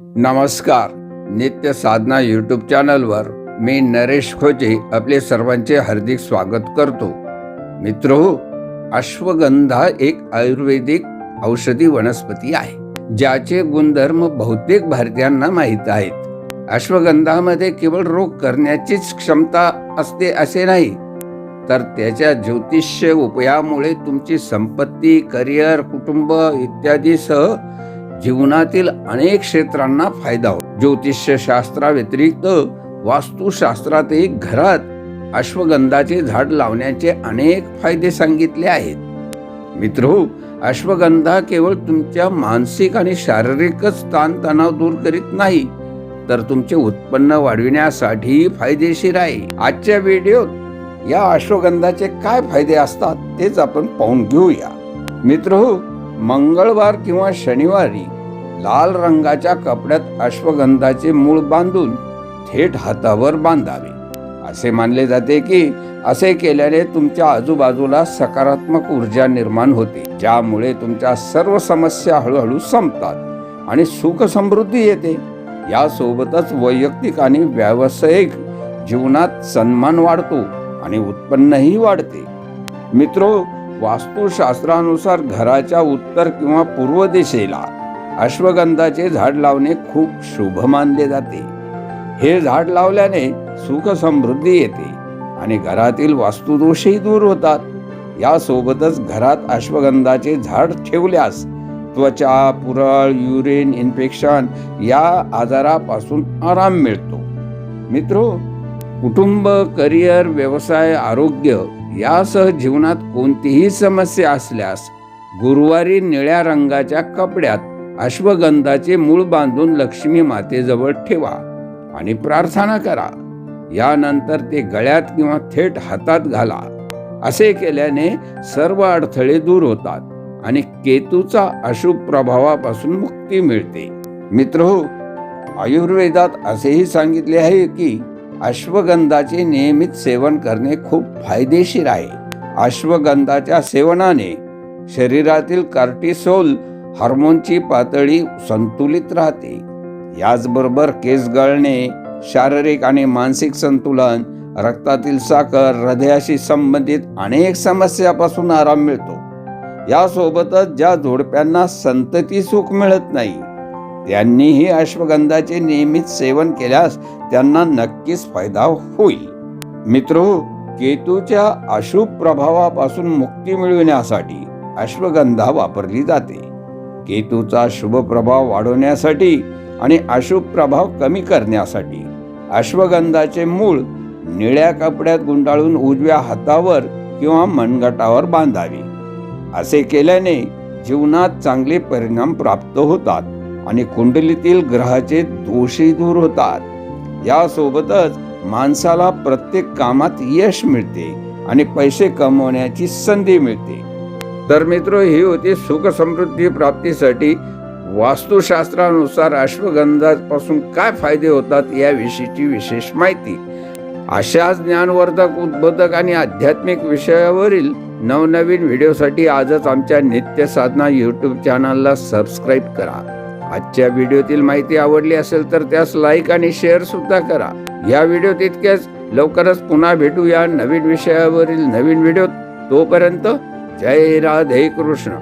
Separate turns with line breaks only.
नमस्कार. नित्य साधना यूट्यूब चॅनलवर मी नरेश खोजे आपले सर्वांचे हार्दिक स्वागत करतो. मित्र अश्वगंधा एक आयुर्वेदिक औषधी वनस्पती आहे ज्याचे गुणधर्म बहुतेक भारतीयांना माहीत आहेत. अश्वगंधामध्ये केवळ रोग करण्याचीच क्षमता असते असे नाही तर त्याच्या ज्योतिष्य उपायामुळे तुमची संपत्ती करिअर कुटुंब इत्यादीसह जीवनातील अनेक क्षेत्रांना फायदा होतो. ज्योतिषशास्त्राव्यतिरिक्त वास्तुशास्त्रातही घरात अश्वगंधाचे झाड लावण्याचे अनेक फायदे सांगितले आहेत. मित्र अश्वगंधा केवळ तुमच्या मानसिक आणि शारीरिकच ताणतणाव दूर करीत नाही तर तुमचे उत्पन्न वाढविण्यासाठी फायदेशीर आहे. आजच्या व्हिडिओत या अश्वगंधाचे काय फायदे असतात तेच आपण पाहून घेऊया. मित्र मंगळवार किंवा शनिवारी लाल रंगाच्या कपड्यात अश्वगंधाचे मूळ बांधून थेट हातावर बांधावे. असे मानले जाते की असे केल्याने तुमच्या आजूबाजूला सकारात्मक ऊर्जा निर्माण होते ज्यामुळे तुमच्या सर्व समस्या हळूहळू संपतात आणि सुख समृद्धी येते. यासोबतच वैयक्तिक आणि व्यावसायिक जीवनात सन्मान वाढतो आणि उत्पन्नही वाढते. मित्रो वास्तुशास्त्रानुसार घराच्या उत्तर किंवा पूर्व दिशेला अश्वगंधाचे झाड लावणे खूप शुभ मानले जाते. हे झाड लावल्याने सुख समृद्धी येते आणि घरातील वास्तुदोषही दूर होतात. यासोबतच घरात अश्वगंधाचे झाड ठेवल्यास त्वचा पुरळ युरिन इन्फेक्शन या आजारापासून आराम मिळतो. मित्रो कुटुंब करिअर व्यवसाय आरोग्य यासह जीवनात कोणतीही समस्या असल्यास गुरुवारी निळ्या रंगाच्या कपड्यात अश्वगंधाचे मूळ बांधून लक्ष्मी मातेजवळ ठेवा आणि प्रार्थना करा. यानंतर ते गळ्यात किंवा थेट हातात घाला. असे केल्याने सर्व अडथळे दूर होतात आणि केतूचा अशुभ प्रभावापासून मुक्ती मिळते. मित्र आयुर्वेदात असेही सांगितले आहे की अश्वगंधाचे नियमित सेवन करणे खूप फायदेशीर आहे. अश्वगंधाच्या सेवनाने शरीरातील कार्टिसोल हार्मोनची पातळी संतुलित राहते. याचबरोबर केस गळणे शारीरिक आणि मानसिक संतुलन रक्तातील साखर हृदयाशी संबंधित अनेक समस्यापासून आराम मिळतो. यासोबतच ज्या जोडप्यांना संतती सुख मिळत नाही त्यांनीही अश्वगंधाचे नियमित सेवन केल्यास त्यांना नक्कीच फायदा होईल. मित्र केतूच्या अशुभ प्रभावापासून मुक्ती मिळविण्यासाठी अश्वगंधा वापरली जाते. केतूचा शुभ प्रभाव वाढवण्यासाठी आणि अशुभ प्रभाव कमी करण्यासाठी अश्वगंधाचे मूळ निळ्या कपड्यात गुंडाळून उजव्या हातावर किंवा मनगटावर बांधावे. असे केल्याने जीवनात चांगले परिणाम प्राप्त होतात. आणि कुंडलीतील ग्रहाचे दोषही दूर होतात. यासोबतच माणसाला प्रत्येक कामात यश मिळते आणि पैसे कमवण्याची संधी मिळते. तर मित्र ही होती सुख समृद्धी प्राप्तीसाठी वास्तुशास्त्रानुसार अश्वगंधापासून काय फायदे होतात याविषयीची विशेष माहिती. अशाच ज्ञानवर्धक उद्बोधक आणि आध्यात्मिक विषयावरील नवनवीन व्हिडिओसाठी आजच आमच्या नित्य साधना यूट्यूब चॅनलला सबस्क्राईब करा. आजच्या व्हिडिओतील माहिती आवडली असेल तर त्यास लाईक आणि शेअर सुद्धा करा. या व्हिडिओ तितक्याच लवकरच पुन्हा भेटूया नवीन विषयावरील नवीन व्हिडिओ तोपर्यंत जय राधे कृष्ण.